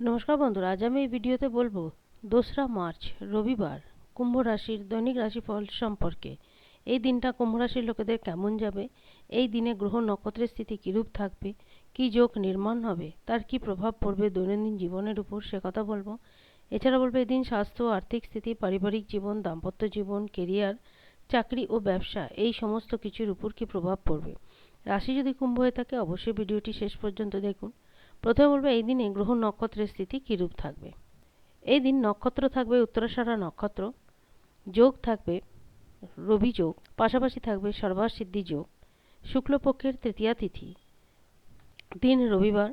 নমস্কার বন্ধুরা, আজ আমি এই ভিডিওতে বলব দোসরা মার্চ, রবিবার, কুম্ভ রাশির দৈনিক রাশিফল সম্পর্কে। এই দিনটা কুম্ভ রাশির লোকেদের কেমন যাবে? এই দিনে গ্রহ নক্ষত্রের স্থিতি কীরূপ থাকবে? কী যোগ নির্মাণ হবে? তার কি প্রভাব পড়বে দৈনন্দিন জীবনের উপর? সে কথা বলব। এছাড়া বলব এদিন স্বাস্থ্য, আর্থিক স্থিতি, পারিবারিক জীবন, দাম্পত্য জীবন, কেরিয়ার, চাকরি ও ব্যবসা, এই সমস্ত কিছুর উপর কি প্রভাব পড়বে? রাশি যদি কুম্ভ হয়ে থাকে, অবশ্যই ভিডিওটি শেষ পর্যন্ত দেখুন। প্রথমে বলব, এই দিনে গ্রহ নক্ষত্রের স্থিতি কীরূপ থাকবে? এই দিন নক্ষত্র থাকবে, উত্তরাষাঢ়া নক্ষত্র। যোগ থাকবে, রবি যোগ। পাশাপাশি থাকবে সর্বাসিদ্ধি যোগ। শুক্লপক্ষের তৃতীয়া তিথি। দিন রবিবার।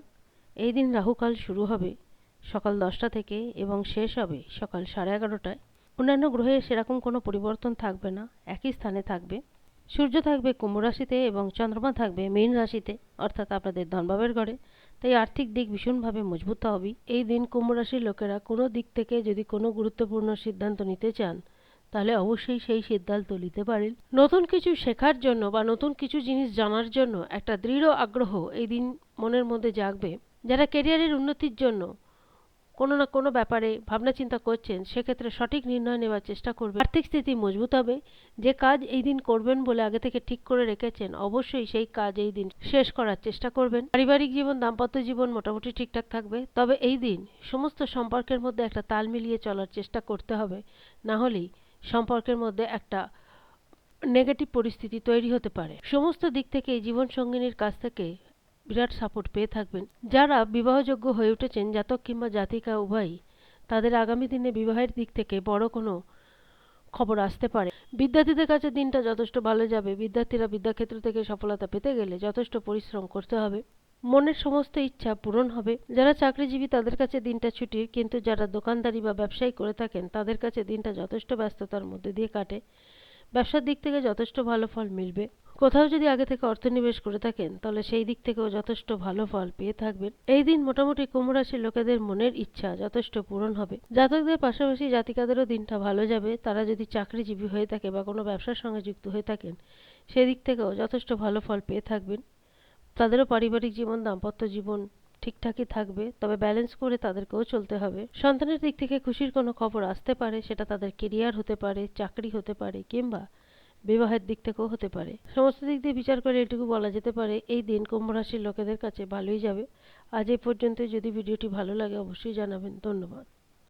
এই দিন রাহুকাল শুরু হবে সকাল দশটা থেকে এবং শেষ হবে সকাল সাড়ে এগারোটায়। অন্যান্য গ্রহে সেরকম কোনো পরিবর্তন থাকবে না, একই স্থানে থাকবে। সূর্য থাকবে কুম্ভ রাশিতে এবং চন্দ্রমা থাকবে মীন রাশিতে, অর্থাৎ আপনাদের ধনভাবের ঘরে। তাই আর্থিক দিক ভীষণভাবে মজবুত হবে। এই দিন কুম্ভ রাশির লোকেরা কোনো দিক থেকে যদি কোনো গুরুত্বপূর্ণ সিদ্ধান্ত নিতে চান, তাহলে অবশ্যই সেই সিদ্ধান্ত নিতে পারেন। নতুন কিছু শেখার জন্য বা নতুন কিছু জিনিস জানার জন্য একটা দৃঢ় আগ্রহ এই দিন মনের মধ্যে জাগবে। যারা কেরিয়ারের উন্নতির জন্য কোনো না কোনো ব্যাপারে ভাবনা চিন্তা করছেন, সেক্ষেত্রে সঠিক নির্ণয় নেওয়ার চেষ্টা করবে আর্থিক স্থিতি মজবুত হবে। যে কাজ এই দিন করবেন বলে আগে থেকে ঠিক করে রেখেছেন, অবশ্যই সেই কাজ এই দিন শেষ করার চেষ্টা করবেন। পারিবারিক জীবন, দাম্পত্য জীবন মোটামুটি ঠিকঠাক থাকবে, তবে এই দিন সমস্ত সম্পর্কের মধ্যে একটা তাল মিলিয়ে চলার চেষ্টা করতে হবে। না হলেই সম্পর্কের মধ্যে একটা নেগেটিভ পরিস্থিতি তৈরি হতে পারে। সমস্ত দিক থেকে জীবন সঙ্গিনীর কাছ থেকে বিরাট সাপোর্ট পেয়ে থাকবেন। যারা বিবাহযোগ্য হয়ে উঠেছেন, জাতক কিংবা জাতিকা উভয়ই, তাদের আগামী দিনে বিবাহের দিক থেকে বড় কোনো খবর আসতে পারে। বিদ্যার্থীদের কাছে দিনটা যথেষ্ট ভালো যাবে। বিদ্যার্থীরা বিদ্যাক্ষেত্র থেকে সফলতা পেতে গেলে যথেষ্ট পরিশ্রম করতে হবে। মনের সমস্ত ইচ্ছা পূরণ হবে। যারা চাকরিজীবী, তাদের কাছে দিনটা ছুটির, কিন্তু যারা দোকানদারি বা ব্যবসায়ী করে থাকেন, তাদের কাছে দিনটা যথেষ্ট ব্যস্ততার মধ্যে দিয়ে কাটে। ব্যবসার দিক থেকে যথেষ্ট ভালো ফল মিলবে। কোথাও যদি আগে থেকে অর্থ নিবেশ করে থাকেন, তাহলে সেই দিক থেকেও যথেষ্ট ভালো ফল পেয়ে থাকবেন। এই দিন মোটামুটি কুম্ভ রাশির লোকেদের মনের ইচ্ছা যথেষ্ট পূরণ হবে। জাতকদের পাশাপাশি জাতিকাদেরও দিনটা ভালো যাবে। তারা যদি চাকরিজীবী হয়ে থাকে বা কোনো ব্যবসার সঙ্গে যুক্ত হয়ে থাকেন, সেদিক থেকেও যথেষ্ট ভালো ফল পেয়ে থাকবেন। তাদেরও পারিবারিক জীবন, দাম্পত্য জীবন ঠিকঠাকই থাকবে, তবে ব্যালেন্স করে তাদেরকেও চলতে হবে। সন্তানের দিক থেকে খুশির কোনো খবর আসতে পারে, সেটা তাদের কেরিয়ার হতে পারে, চাকরি হতে পারে, কিংবা বিবাহের দিক থেকেও হতে পারে। সমস্ত দিক দিয়ে বিচার করে এটুকু বলা যেতে পারে, এই দিন কুম্ভ রাশির লোকেদের কাছে ভালোই যাবে। আজ এই পর্যন্ত যদি ভিডিওটি ভালো লাগে, অবশ্যই জানাবেন। ধন্যবাদ।